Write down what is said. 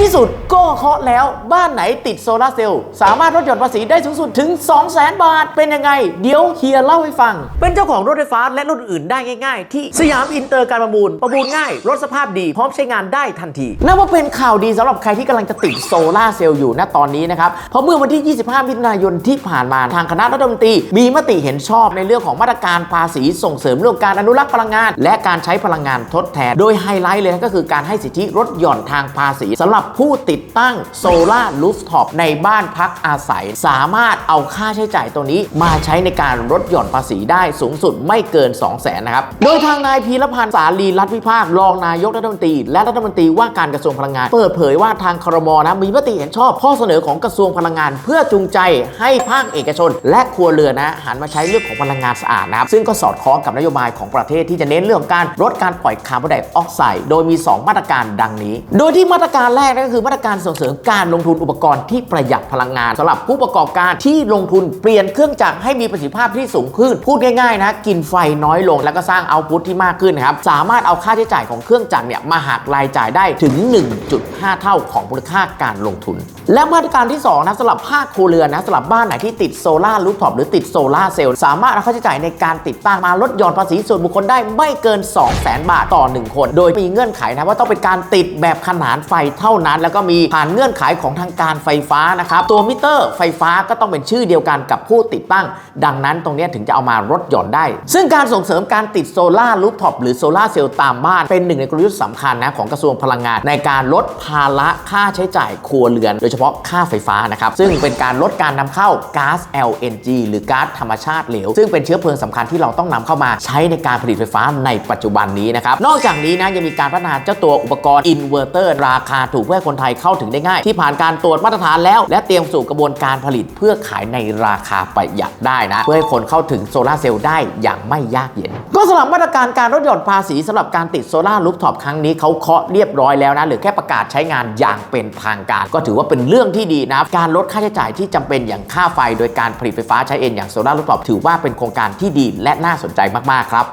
ที่สุดก็เคาะแล้วบ้านไหนติดโซลาเซลล์สามารถลดหย่อนภาษีได้สูงสุดถึง 2 0 0 0 0 0 บาท เป็นยังไง เดี๋ยวเฮียเล่าให้ฟัง เป็นเจ้าของรถไฟฟ้าและรถอื่นได้ง่าย ๆ ที่สยามอินเตอร์การประมูล ประมูลง่ายรถสภาพดีพร้อมใช้งานได้ทันทีนับว่าเป็นข่าวดีสำหรับใครที่กำลังจะติดโซลาเซลล์อยู่ณตอนนี้นะครับเพราะเมื่อวันที่ 25 มิถุนายนที่ผ่านมาทางคณะรัฐมนตรี มีมติเห็นชอบในเรื่องของมาตรการภาษีส่งเสริมเรื่องการอนุรักษ์พลังงาน และการใช้พลังงานทดแทน โดยไฮไลท์เลยก็คือการให้สิทธิลดหย่อนทางภาษีสำหรับผู้ติดตั้งโซลาร์ลูฟท็อปในบ้านพักอาศัย สามารถเอาค่าใช้จ่ายตัวนี้มาใช้ในการลดหย่อนภาษีได้สูงสุดไม่เกิน 2 0 0 0 0นนะครับ โดยทางนายพีรพันธ์สาลีรัฐวิภาครองนายกรัฐมนตรี และรัฐมนตรีว่าการกระทรวงพลังงาน เปิดเผยว่าทางครมนะมีมติเห็นชอบข้อเสนอของกระทรวงพลังงาน เพื่อจูงใจให้ภาคเอกชน และครัวเรือนนะหันมาใช้เรื่องของพลังงานสะอาดนะครับซึ่งก็สอดคล้องกับนโยบายของประเทศที่จะเน้นเรื่องการลดการปล่อยคาร์บอนไดออกไซด์โดยมี 2 มาตรการดังนี้ โดยที่มาตรการแรกก็คือมาตรการส่งเสริมการลงทุนอุปกรณ์ที่ประหยัดพลังงานสำหรับผู้ประกอบการที่ลงทุนเปลี่ยนเครื่องจักรให้มีประสิทธิภาพที่สูงขึ้น พูดง่ายๆนะกินไฟน้อยลงแล้วก็สร้างเอาพุทที่มากขึ้นนะครับสามารถเอาค่าใช้จ่ายของเครื่องจักรเนี่ยมาหักรายจ่ายได้ถึง 1.5 เท่าของมูลค่าการลงทุน และมาตรการที่2นะสำหรับภาคครัวเรือนนะสำหรับบ้านไหนที่ติดโซลาร์รูฟท็อปหรือติดโซลาร์เซลล์สามารถเอาค่าใช้จ่ายในการติดตั้งมาลดหย่อนภาษีส่วนบุคคลได้ไม่เกิน 2 0 0 0 0 0บาทต่อ 1 คน โดยมีเงื่อนไขนะว่าต้องเป็นการติดแบบขนานไฟเท่านั้น แล้วก็มีผ่านเงื่อนไขของทางการไฟฟ้านะครับตัวมิเตอร์ไฟฟ้าก็ต้องเป็นชื่อเดียวกันกับผู้ติดตั้ง ดังนั้นตรงนี้ถึงจะเอามาลดหย่อนได้ ซึ่งการส่งเสริมการติดโซลาร์รูฟท็อปหรือโซลาร์เซลล์ตามบ้านเป็นหนึ่งในกลยุทธ์สำคัญนะของกระทรวงพลังงาน ในการลดภาระค่าใช้จ่ายครัวเรือนโดยเฉพาะพาะค่าไฟฟ้านะครับ ซึ่งเป็นการลดการนำเข้าก๊าซ LNG หรือก๊าซธรรมชาติเหลว ซึ่งเป็นเชื้อเพลิงสำคัญที่เราต้องนำเข้ามาใช้ในการผลิตไฟฟ้าในปัจจุบันนี้นะครับ นอกจากนี้นะยังมีการพัฒนาเจ้าตัวอุปกรณ์อินเวอร์เตอร์ราคาถูกเพื่อคนไทยเข้าถึงได้ง่าย ที่ผ่านการตรวจมาตรฐานแล้ว และเตรียมสู่กระบวนการผลิตเพื่อขายในราคาประหยัดได้นะ เพื่อให้คนเข้าถึงโซลาร์เซลล์ได้อย่างไม่ยากเย็น ก็สำหรับมาตรการการลดหย่อนภาษีสำหรับการติดโซลาร์รูฟท็อปครั้งนี้เขาเคาะเรียบร้อยแล้วนะหรือแค่ประกาศใช้งานอย่างเป็นทางการ ก็ถือว่าเป็นเรื่องที่ดีนะการลดค่าใช้จ่ายที่จำเป็นอย่างค่าไฟ โดยการผลิตไฟฟ้าใช้เองอย่างโซลาร์รูฟท็อปถือว่าเป็นโครงการที่ดีและน่าสนใจมากๆครับ